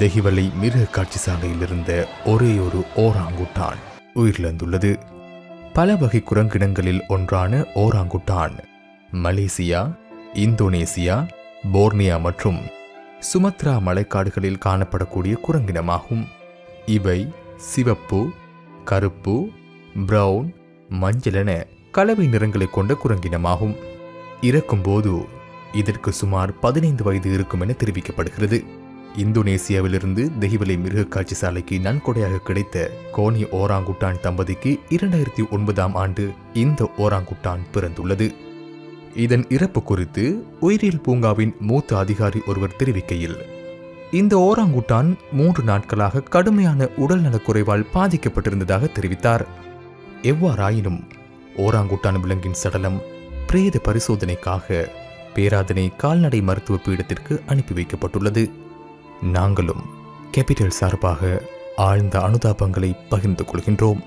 தெஹிவலை மிருக காட்சி சாலையில் இருந்த ஒரே ஒரு ஓராங்குட்டான் உயிரிழந்துள்ளது. பல வகை குரங்கினங்களில் ஒன்றான ஓராங்குட்டான் மலேசியா இந்தோனேசியா போர்னியா மற்றும் சுமத்ரா மலைக்காடுகளில் காணப்படக்கூடிய குரங்கினமாகும் இவை சிவப்பு கருப்பு பிரவுன் மஞ்சள் என கலவை நிறங்களை கொண்ட குரங்கினமாகும் இறக்கும்போது இதற்கு சுமார் பதினைந்து வயது இருக்கும் என தெரிவிக்கப்படுகிறது. இந்தோனேசியாவிலிருந்து தெஹிவலை மிருகக்காட்சி சாலைக்கு நன்கொடையாக கிடைத்த கோனி ஓராங்குட்டான் தம்பதிக்கு இரண்டாயிரத்தி ஒன்பதாம் ஆண்டு இந்த ஓராங்குட்டான் பிறந்துள்ளது. இதன் இறப்பு குறித்து உயிரியல் பூங்காவின் மூத்த அதிகாரி ஒருவர் தெரிவிக்கையில் இந்த ஓராங்குட்டான் மூன்று நாட்களாக கடுமையான உடல்நலக்குறைவால் பாதிக்கப்பட்டிருந்ததாக தெரிவித்தார். எவ்வாறாயினும் ஓராங்குட்டான் விலங்கின் சடலம் பிரேத பரிசோதனைக்காக பேராதனை கால்நடை மருத்துவ பீடத்திற்கு அனுப்பி வைக்கப்பட்டுள்ளது. நாங்களும் கேபிட்டல் சார்பாக ஆழ்ந்த அனுதாபங்களை பகிர்ந்து கொள்கின்றோம்.